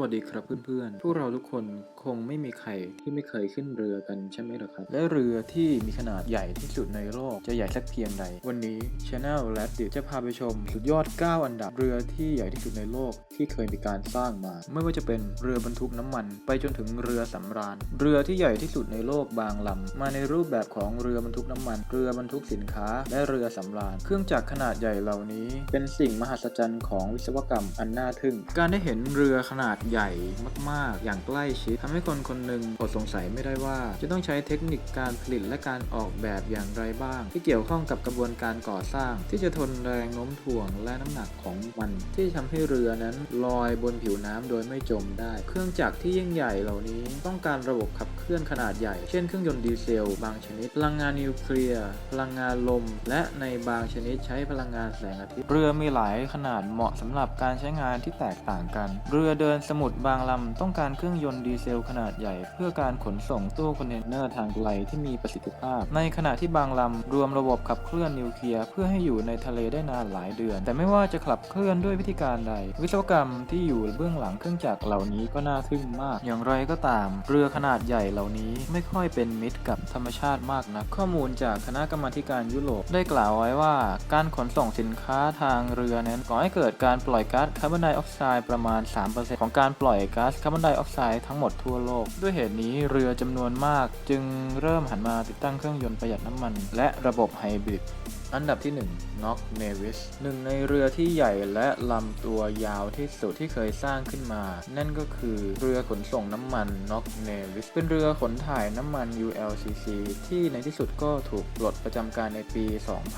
วัสดีครับเพื่อนๆ พวกเราทุกคนคงไม่มีใครที่ไม่เคยขึ้นเรือกันใช่ไหมล่ะครับ และเรือที่มีขนาดใหญ่ที่สุดในโลกจะใหญ่สักเพียงใด วันนี้ Channel และดิจะพาไปชมสุดยอด 9 อันดับเรือที่ใหญ่ที่สุดในโลกที่เคยมีการสร้างมา ไม่ว่าจะเป็นเรือบรรทุกน้ำมัน ไปจนถึงเรือสำราญ เรือที่ใหญ่ที่สุดในโลกบางลำมาในรูปแบบของเรือบรรทุกน้ำมัน เรือบรรทุกสินค้า และเรือสำราญ เครื่องจักรขนาดใหญ่เหล่านี้ เป็นสิ่งมหัศจรรย์ของวิศวกรรมอันน่าทึ่ง การได้เห็นเรือขนาดใหญ่มาก ๆ อย่างใกล้ชิดทำให้คนคนหนึ่งอดสงสัยไม่ได้ว่า จะต้องใช้เทคนิคการผลิตและการออกแบบอย่างไรบ้าง ที่เกี่ยวข้องกับกระบวนการก่อสร้าง ที่จะทนแรงโน้มถ่วงและน้ำหนักของมัน ที่ทำให้เรือนั้นลอยบนผิวน้ำโดยไม่จมได้ เครื่องจักรที่ยิ่งใหญ่เหล่านี้ ต้องการระบบขับเคลื่อนขนาดใหญ่ เช่นเครื่องยนต์ดีเซล บางชนิด พลังงานนิวเคลียร์ พลังงานลม และในบางชนิดใช้พลังงานแสงอาทิตย์ เรือมีหลายขนาดเหมาะสำหรับการใช้งานที่แตกต่างกัน เรือเดินสมุทรบางลำต้องการเครื่องยนต์ดีเซลขนาดใหญ่ เพื่อการขนส่งตู้คอนเทนเนอร์ทางไกลที่มีประสิทธิภาพ ในขณะที่บางลำรวมระบบขับเคลื่อนนิวเคลียร์เพื่อให้อยู่ในทะเลได้นานหลายเดือน แต่ไม่ว่าจะขับเคลื่อนด้วยวิธีการใด วิศวกรรมที่อยู่เบื้องหลังเครื่องจักรเหล่านี้ก็น่าทึ่งมาก อย่างไรก็ตาม เรือขนาดใหญ่เหล่านี้ไม่ค่อยเป็นมิตรกับธรรมชาติมากนักข้อมูลจากคณะกรรมาการยุโรปได้กล่าวไว้ว่า การขนส่งสินค้าทางเรือนั้นก่อให้เกิดการปล่อยก๊าซคาร์บอนไดออกไซด์ประมาณ 3%ของการปล่อยก๊าซคาร์บอนไดออกไซด์ทั้งหมดทั่วโลก ด้วยเหตุนี้เรือจำนวนมากจึงเริ่มหันมาติดตั้งเครื่องยนต์ประหยัดน้ำมัน และระบบไฮบริดอันดับที่1 Knock Nevis หนึ่งในเรือที่ใหญ่และลำตัวยาวที่สุดที่เคยสร้างขึ้นมา นั่นก็คือเรือขนส่งน้ำมัน Knock Nevis เป็นเรือขนถ่ายน้ำมัน ULCC ที่ในที่สุดก็ถูกปลดประจำการในปี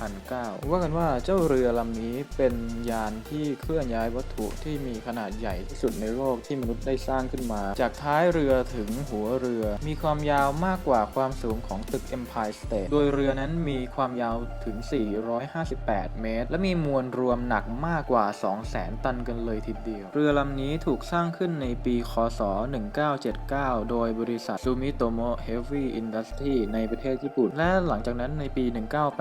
2009 ว่ากันว่าเจ้าเรือลำนี้เป็นยานที่เคลื่อนย้ายวัตถุที่มีขนาดใหญ่ที่สุดในโลกที่มนุษย์ได้สร้างขึ้นมา จากท้ายเรือถึงหัวเรือ มีความยาวมากกว่าความสูงของตึก Empire State โดยเรือนั้นมีความยาวถึง458 เมตร และมีมวลรวมหนักมากกว่า 200,000 ตันกันเลยทีเดียว เรือลำนี้ถูกสร้างขึ้นในปี คศ 1979 โดยบริษัท Sumitomo Heavy Industry ในประเทศญี่ปุ่น และหลังจากนั้นในปี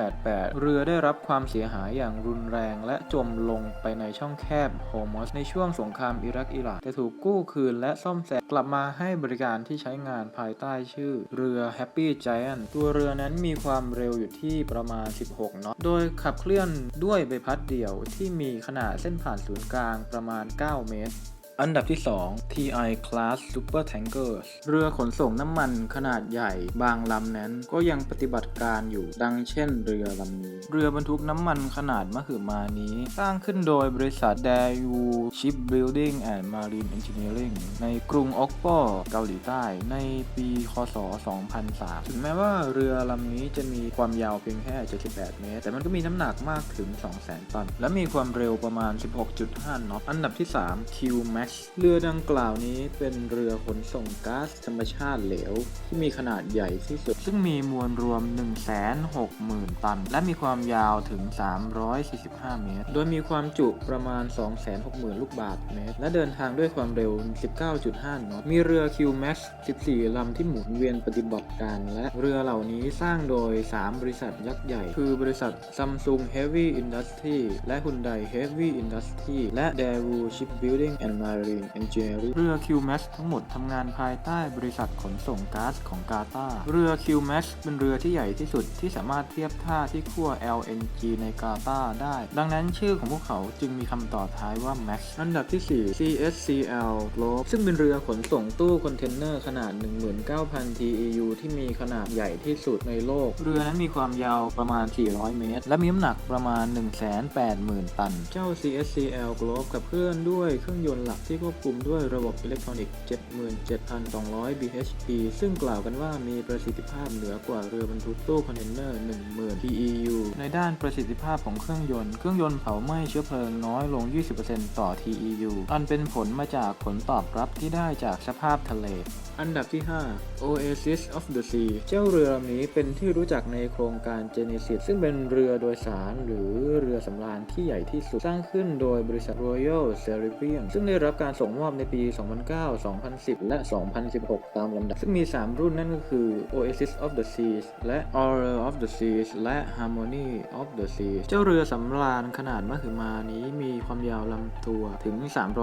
1988 เรือได้รับความเสียหายอย่างรุนแรงและจมลงไปในช่องแคบโฮมสในช่วงสงครามอิรักอิหร่านแต่ถูกกู้คืนและซ่อมแซมกลับมาให้บริการที่ใช้งานภายใต้ชื่อ เรือ Happy Giant ตัวเรือนั้นมีความเร็วอยู่ที่ประมาณ 16น็อต โดยขับเคลื่อนด้วยใบพัดเดี่ยวที่มีขนาดเส้นผ่านศูนย์กลางประมาณ 9 เมตร อันดับที่ 2 TI Class Super Tankers เรือขนส่งน้ำมันขนาดใหญ่บางลำนั้น ก็ยังปฏิบัติการอยู่ดังเช่นเรือลำนี้ เรือบรรทุกน้ำมันขนาดมหึมานี้ สร้างขึ้นโดยบริษัท Daewoo Shipbuilding and Marine Engineering ในกรุงอกโปเกาหลีใต้ในปีคศ 2003 ถึงแม้ว่าเรือลำนี้จะมีความยาวเพียงแค่ 78 เมตร แต่มันก็มีน้ำหนักมากถึง 200,000 ตัน และมีความเร็วประมาณ 16.5 น็อต อันดับที่ 3 Q Max เรือดังกล่าวนี้เป็นเรือขนส่งก๊าซธรรมชาติเหลว ที่มีขนาดใหญ่ที่สุด ซึ่งมีมวลรวม 160,000 ตัน และมีความยาวถึง 345 เมตร โดยมีความจุประมาณ 260,000 ลูกบาศก์เมตร และเดินทางด้วยความเร็ว 19.5 นอต มีเรือ Q-Max 14 ลำที่หมุนเวียนปฏิบัติการ และเรือเหล่านี้สร้างโดย 3 บริษัทยักษ์ใหญ่ คือบริษัท Samsung Heavy Industry และ Hyundai Heavy Industry และ Daewoo Shipbuilding and Marine Engineering เรือ Q-Max ทั้งหมดทำงานภายใต้บริษัทขนส่งก๊าซของกาตาร์เรือ Q-Max เป็นเรือที่ใหญ่ที่สุดที่สามารถเทียบท่าที่ขั้ว LNG ในกาตาร์ได้ ดังนั้นชื่อของพวกเขาจึงมีคำต่อท้ายว่า Max อันดับที่ 4 CSCL Globe ซึ่งเป็นเรือขนส่งตู้คอนเทนเนอร์ขนาด 19,000 TEU ที่มีขนาดใหญ่ที่สุดในโลก เรือนั้นมีความยาวประมาณ 400 เมตร และมีน้ำหนักประมาณ 180,000 ตัน เจ้า CSCL Globe ขับเคลื่อนด้วยเครื่องยนต์หลักที่ควบคุมด้วยระบบอิเล็กทรอนิกส์ 77,200 bhp ซึ่งกล่าวกันว่ามีประสิทธิภาพเหนือกว่าเรือบรรทุกตู้คอนเทนเนอร์ 10,000 TEU ในด้านประสิทธิภาพของเครื่องยนต์ เครื่องยนต์เผาไหม้เชื้อเพลิงน้อยลง 20%ต่อ TEU อันเป็นผลมาจากผลตอบรับที่ได้จากสภาพทะเล อันดับที่ 5 Oasis of the Sea เจ้าเรือลำนี้เป็นที่รู้จักในโครงการ Genesis ซึ่งเป็นเรือโดยสารหรือเรือสำราญที่ใหญ่ที่สุดสร้างขึ้นโดยบริษัท Royal Caribbean ซึ่งได้รับการส่งมอบในปี 2009 2010 และ 2016 ตามลำดับ ซึ่งมี 3 รุ่นนั่นก็คือ Oasis of the Seas และ Aurora of the Seas และ Harmony of the Seas เจ้าเรือสำราญขนาดมหึมานี้มีความยาวลำตัวถึง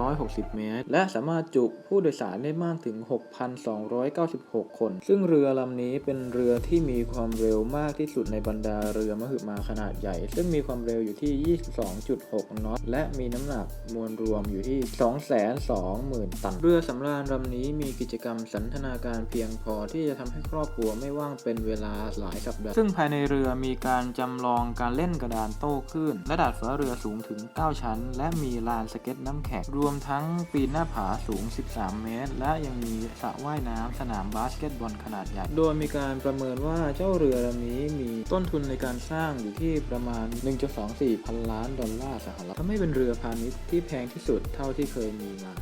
360 เมตร และสามารถจุผู้โดยสารได้มากถึง 6,296 คน ซึ่งเรือลำนี้เป็นเรือที่มีความเร็วมากที่สุดในบรรดาเรือมหึมาขนาดใหญ่ ซึ่งมีความเร็วอยู่ที่ 22.6 นอต และมีน้ำหนักมวลรวมอยู่ที่220,000 ตัน เรือสำราญลำนี้มีกิจกรรมสันทนาการเพียงพอที่จะทำให้ครอบครัวไม่ว่างเป็นเวลาหลายสัปดาห์ซึ่งภายในเรือมีการจำลองการเล่นกระดานโต้คลื่นและดาดฟ้าเรือสูงถึง 9 ชั้น และมีลานสเก็ตน้ำแข็งรวมทั้งปีนหน้าผาสูง 13 เมตร และยังมีสระว่ายน้ำสนามบาสเกตบอลขนาดใหญ่โดยมีการประเมินว่าเจ้าเรือลำนี้มีต้นทุนในการสร้างอยู่ที่ประมาณ 1.24 พันล้านดอลลาร์สหรัฐทำให้เป็นเรือพาณิชย์ที่แพงที่สุดเท่าที่เคยมีมา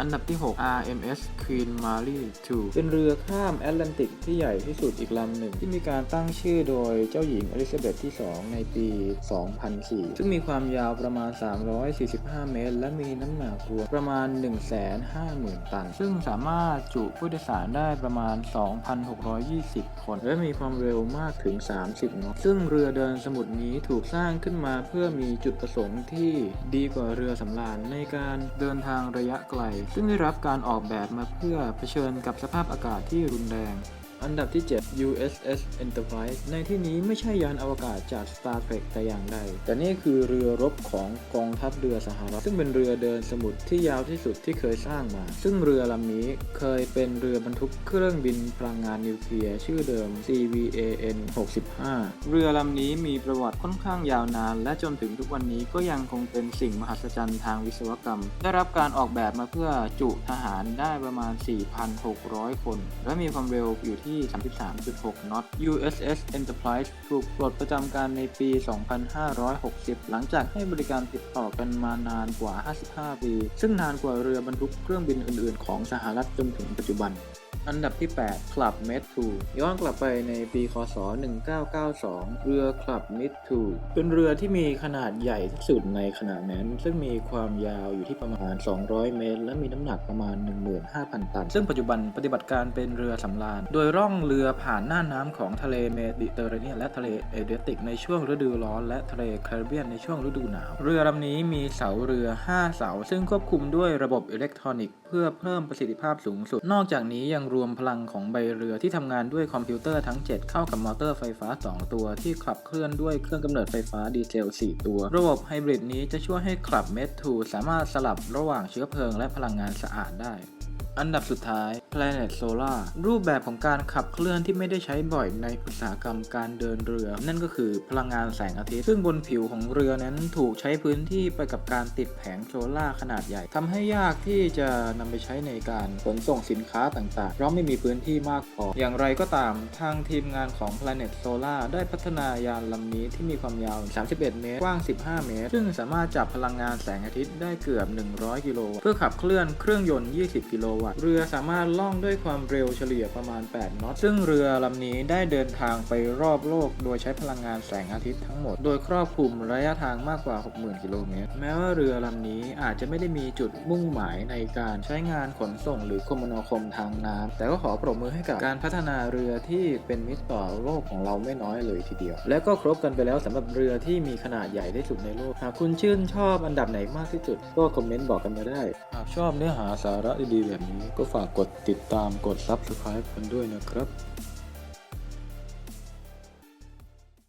อันดับที่ 6 RMS Queen Mary 2 เป็นเรือข้ามแอตแลนติกที่ใหญ่ที่สุดอีกลำหนึ่ง ที่มีการตั้งชื่อโดยเจ้าหญิงอลิซาเบธที่ 2 ในปี 2004 ซึ่งมีความยาวประมาณ 345 เมตร และมีน้ำหนักรวมประมาณ 150,000 ตัน ซึ่งสามารถจุผู้โดยสารได้ประมาณ 2,620 คน และมีความเร็วมากถึง 30 นอตซึ่งเรือเดินสมุทรนี้ถูกสร้างขึ้นมาเพื่อมีจุดประสงค์ที่ดีกว่าเรือสำราญในการเดินทางระยะไกลซึ่งได้รับการออกแบบมาเพื่อเผชิญกับสภาพอากาศที่รุนแรง อันดับที่ 7 USS Enterprise ในที่นี้ไม่ใช่ยานอวกาศจาก Star Trek แต่อย่างใด แต่นี่คือเรือรบของกองทัพเรือสหรัฐ ซึ่งเป็นเรือเดินสมุทรที่ยาวที่สุดที่เคยสร้างมา ซึ่งเรือลำนี้เคยเป็นเรือบรรทุกเครื่องบินพลังงานนิวเคลียร์ชื่อเดิม CVAN 65 เรือลำนี้มีประวัติค่อนข้างยาวนาน และจนถึงทุกวันนี้ก็ยังคงเป็นสิ่งมหัศจรรย์ทางวิศวกรรม ได้รับการออกแบบมาเพื่อจุทหารได้ประมาณ 4,600 คน และมีความเร็วอยู่ที่ที่ 33.6 น็อต USS Enterprise ถูกปลดประจำการในปี 2560 หลังจากให้บริการติดต่อกันมานานกว่า 55 ปี ซึ่งนานกว่าเรือบรรทุกเครื่องบินอื่น ๆ ของสหรัฐจนถึงปัจจุบัน อันดับที่8 Club Med 2ย้อนกลับไปในปีคศ 1992 เรือ Club Med 2เป็นเรือที่มีขนาดใหญ่ที่สุดในขณะนั้น ซึ่งมีความยาวอยู่ที่ประมาณ 200 เมตร และมีน้ำหนักประมาณ 15,000 ตัน ซึ่งปัจจุบันปฏิบัติการเป็นเรือสำราญ โดยร่องเรือผ่านหน้าน้ำของทะเลเมดิเตอร์เรเนียนและทะเลเอเดรียติกในช่วงฤดูร้อนและทะเลแคริบเบียนในช่วงฤดูหนาว เรือลำนี้มีเสาเรือ 5 เสา ซึ่งควบคุมด้วยระบบอิเล็กทรอนิกส์เพื่อเพิ่มประสิทธิภาพสูงสุด นอกจากนี้ยังรวมพลังของใบเรือที่ทำงานด้วยคอมพิวเตอร์ทั้ง 7 เข้ากับมอเตอร์ไฟฟ้า 2 ตัว ที่ขับเคลื่อนด้วยเครื่องกำเนิดไฟฟ้าดีเซล 4 ตัว ระบบไฮบริดนี้จะช่วยให้คลับเมทูสามารถสลับระหว่างเชื้อเพลิงและพลังงานสะอาดได้ อันดับสุดท้าย Planet Solar รูปแบบของการขับเคลื่อนที่ไม่ได้ใช้บ่อยในอุตสาหกรรมการเดินเรือ นั่นก็คือพลังงานแสงอาทิตย์ ซึ่งบนผิวของเรือนั้นถูกใช้พื้นที่ไปกับการติดแผงโซลาร์ขนาดใหญ่ทำให้ยากที่จะนำไปใช้ในการขนส่งสินค้าต่างๆ เพราะไม่มีพื้นที่มากพอ อย่างไรก็ตามทางทีมงานของ Planet Solar ได้พัฒนายานลำนี้ที่มีความยาว 31 เมตร กว้าง 15 เมตร ซึ่งสามารถจับพลังงานแสงอาทิตย์ได้เกือบ 100 กิโลวัตต์เพื่อขับเคลื่อนเครื่องยนต์ 20 กิโลวัตต์เรือสามารถล่องด้วยความเร็วเฉลี่ยประมาณ 8น็อต ซึ่งเรือลำนี้ได้เดินทางไปรอบโลก โดยใช้พลังงานแสงอาทิตย์ทั้งหมด โดยครอบคลุมระยะทางมากกว่า 60,000 กิโลเมตร แม้ว่าเรือลำนี้อาจจะไม่ได้มีจุดมุ่งหมายในการใช้งานขนส่งหรือคมนาคมทางน้ำแต่ก็ขอปรบมือให้กับการพัฒนาเรือที่เป็นมิตรต่อโลกของเราไม่น้อยเลยทีเดียว และก็ครบกันไปแล้วสำหรับเรือที่มีขนาดใหญ่ที่สุดในโลกหากคุณชื่นชอบอันดับไหนมากที่สุด ก็คอมเมนต์บอกกันมาได้หากชอบเนื้อหาสาระดีๆแบบนี้ก็ฝากกดติดตามกด Subscribe กันด้วยนะครับ